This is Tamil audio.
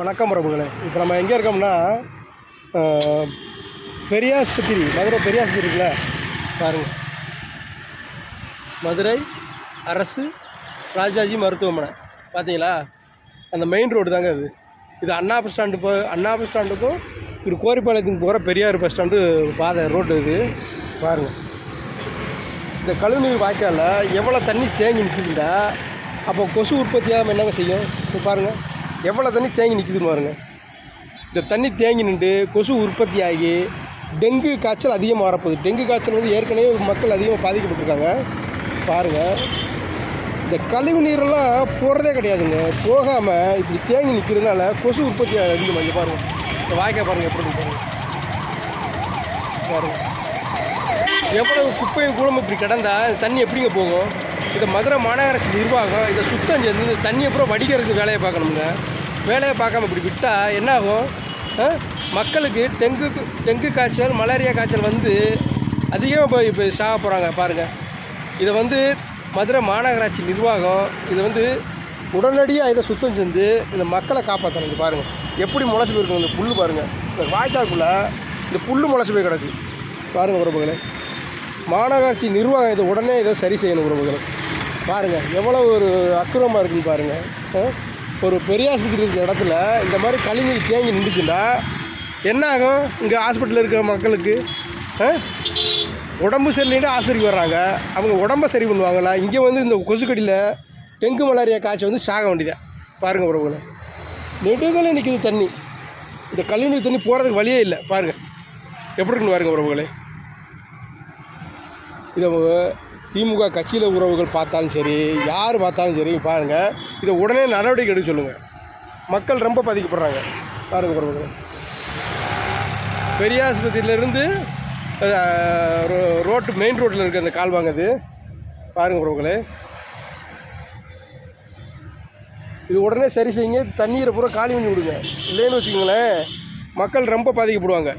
வணக்கம் பிரபுகளே. இப்போ நம்ம எங்கே இருக்கோம்னா பெரியாஸ்பத்திரி மதுரை பெரியாஸ்பத்திரி இருக்குல்ல? பாருங்க. மதுரை அரசு ராஜாஜி மருத்துவமனை. பார்த்தீங்களா அந்த மெயின் ரோடு தாங்க அது. இது அண்ணா பஸ் ஸ்டாண்டு போ அண்ணா பஸ் ஸ்டாண்டுக்கும் இது கோரிப்பாளையத்துக்கு போகிற பெரியார் பஸ் ஸ்டாண்டு பாதை ரோடு இது. பாருங்கள் இந்த கழிவுநீர் வாய்க்காலில் எவ்வளோ தண்ணி தேங்கி நிற்குதுண்டா அப்போ கொசு உற்பத்தியாகாமல் என்னங்க செய்யும்? இப்போ பாருங்கள் எவ்வளோ தண்ணி தேங்கி நிற்கிது பாருங்க. இந்த தண்ணி தேங்கி நின்று கொசு உற்பத்தி ஆகி டெங்கு காய்ச்சல் அதிகமாக வரப்போகுது. டெங்கு காய்ச்சல் வந்து ஏற்கனவே மக்கள் அதிகமாக பாதிக்கப்பட்டிருக்காங்க. பாருங்கள் இந்த கழிவு நீரெல்லாம் போகிறதே கிடையாதுங்க. போகாமல் இப்படி தேங்கி நிற்கிறதுனால கொசு உற்பத்தி அதிகமாக இங்கே பாருங்கள் இந்த வாய்க்கால் பாருங்கள் எப்படி பாருங்கள் பாருங்கள் எவ்வளவு குப்பையும் கூடம் இப்படி கிடந்தால் தண்ணி எப்படிங்க போகும்? இதை மதுரை மாநகராட்சி நிர்வாகம் இதை சுத்தம் செஞ்சு இந்த தண்ணியை பூரா வடிக்கிறதுக்கு வேலையை பார்க்கணுங்க வேலையை பார்க்காம இப்படி விட்டால் என்ன ஆகும் மக்களுக்கு டெங்கு டெங்கு காய்ச்சல் மலேரியா காய்ச்சல் வந்து அதிகமாக போய் இப்போ சாக போகிறாங்க பாருங்கள் இதை வந்து மதுரை மாநகராட்சி நிர்வாகம் இதை வந்து உடனடியாக இதை சுத்தம் செஞ்சு இந்த மக்களை காப்பாற்றணும் பாருங்கள் எப்படி முளைச்சி போயிருக்கும் இந்த புல் பாருங்கள் இந்த வாய்க்காலுக்குள்ளே இந்த புல் முளைச்சி போய் கிடக்கு. பாருங்கள் உறவுகளே. மாநகராட்சி நிர்வாகம் இதை உடனே இதை சரி செய்யணும் உறவுகளை. பாருங்கள் எவ்வளோ ஒரு அக்கிரமாக இருக்குன்னு பாருங்கள் ஒரு ஒரு பெரியாஸ்பத்திரி இருக்கிற இடத்துல இந்த மாதிரி கழிவுநீர் தேங்கி நின்றுச்சுன்னா என்ன ஆகும்? இங்கே ஹாஸ்பிட்டலில் இருக்கிற மக்களுக்கு ஆ? உடம்பு சரியில்லைன்னு ஆஸ்பத்திரிக்கு வர்றாங்க. அவங்க உடம்ப சரி பண்ணுவாங்களா? இங்கே வந்து இந்த கொசுக்கடியில் டெங்கு மலேரியா காய்ச்சல் வந்து சாக வேண்டியதான் பாருங்கள் உறவுகளை நெடுகளே நிற்கிது தண்ணி. இந்த கழிவுநீர் தண்ணி போகிறதுக்கு வழியே இல்லை. பாருங்கள் எப்படி இருக்குன்னு பாருங்கள் உறவுகளே இதை திமுக கட்சியில் உறவுகள் பார்த்தாலும் சரி யார் பார்த்தாலும் சரி பாருங்கள் இதை உடனே நடவடிக்கை எடுக்க சொல்லுங்கள் மக்கள் ரொம்ப பாதிக்கப்படுறாங்க. பாருங்கள் உறவுகள். பெரியாஸ்பத்திரியிலேருந்து ரோட்டு மெயின் ரோட்டில் இருக்க அந்த கால் வாங்குது. பாருங்கள் உறவுகளே. இது உடனே சரி செய்யுங்க. தண்ணீரை பூரா காலி பண்ணி விடுங்க. இல்லைன்னு வச்சுக்கோங்களேன் மக்கள் ரொம்ப பாதிக்கப்படுவாங்க.